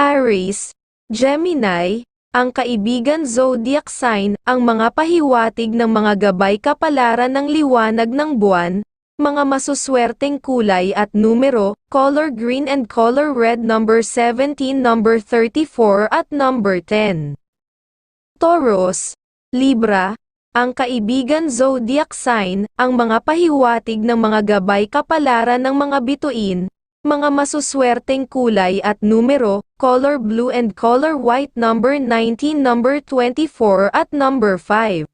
Aries, Gemini, ang kaibigan zodiac sign, ang mga pahiwatig ng mga gabay kapalaran ng liwanag ng buwan, mga masuswerteng kulay at numero, color green and color red number 17, number 34 at number 10. Taurus, Libra, ang kaibigan zodiac sign, ang mga pahiwatig ng mga gabay kapalaran ng mga bituin, mga masuswerteng kulay at numero, color blue and color white number 19, number 24 at number 5.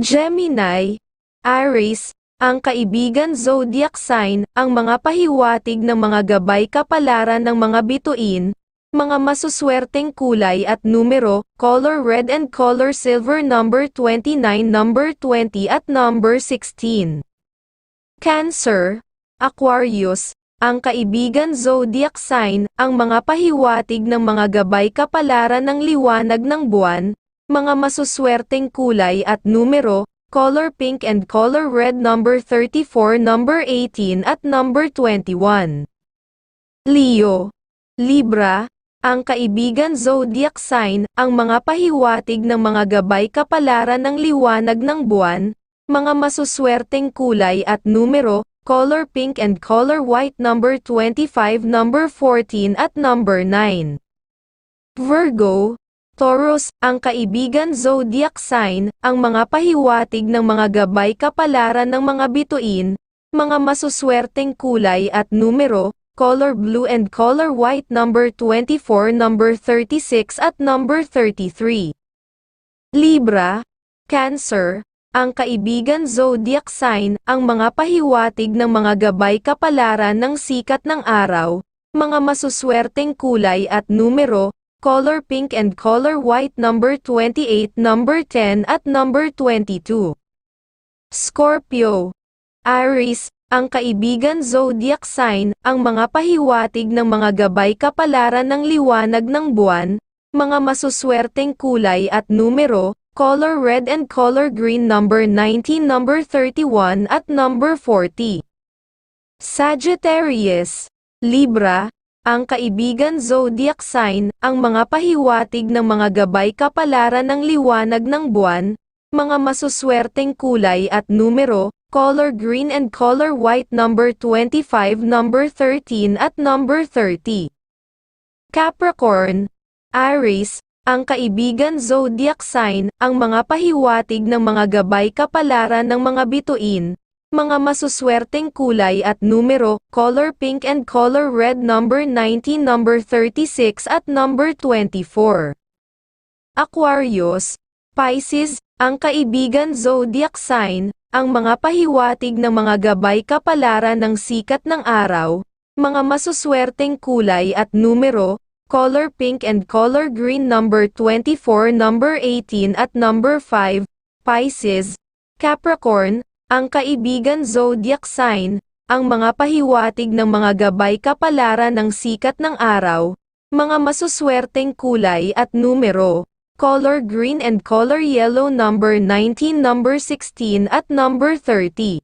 Gemini, Aries, ang kaibigan zodiac sign, ang mga pahiwatig ng mga gabay kapalaran ng mga bituin, mga masuswerteng kulay at numero, color red and color silver number 29, number 20 at number 16. Cancer, Aquarius, ang kaibigan zodiac sign, ang mga pahiwatig ng mga gabay kapalaran ng liwanag ng buwan, mga masuswerteng kulay at numero, color pink and color red number 34, number 18 at number 21. Leo, Libra, ang kaibigan zodiac sign, ang mga pahiwatig ng mga gabay kapalaran ng liwanag ng buwan, mga masuswerteng kulay at numero, color pink and color white number 25, number 14 at number 9. Virgo, Taurus, ang kaibigan zodiac sign, ang mga pahiwatig ng mga gabay kapalaran ng mga bituin, mga masuswerteng kulay at numero, color blue and color white number 24, number 36 at number 33. Libra, Cancer, ang kaibigan zodiac sign, ang mga pahiwatig ng mga gabay kapalaran ng sikat ng araw, mga masuswerteng kulay at numero, color pink and color white number 28, number 10 at number 22. Scorpio, Aries, ang kaibigan zodiac sign, ang mga pahiwatig ng mga gabay kapalaran ng liwanag ng buwan, mga masuswerteng kulay at numero, color red and color green number 19 number 31 at number 40. Sagittarius, Libra, ang kaibigan zodiac sign, ang mga pahiwatig ng mga gabay kapalaran ng liwanag ng buwan, mga masuswerteng kulay at numero, color green and color white number 25 number 13 at number 30. Capricorn, Aries, ang kaibigan zodiac sign, ang mga pahiwatig ng mga gabay kapalaran ng mga bituin, mga masuswerteng kulay at numero, color pink and color red number 19, number 36 at number 24. Aquarius, Pisces, ang kaibigan zodiac sign, ang mga pahiwatig ng mga gabay kapalaran ng sikat ng araw, mga masuswerteng kulay at numero, color pink and color green number 24, number 18 at number 5, Pisces, Capricorn, ang kaibigan zodiac sign, ang mga pahiwatig ng mga gabay kapalaran ng sikat ng araw, mga masuswerteng kulay at numero, color green and color yellow number 19, number 16 at number 30.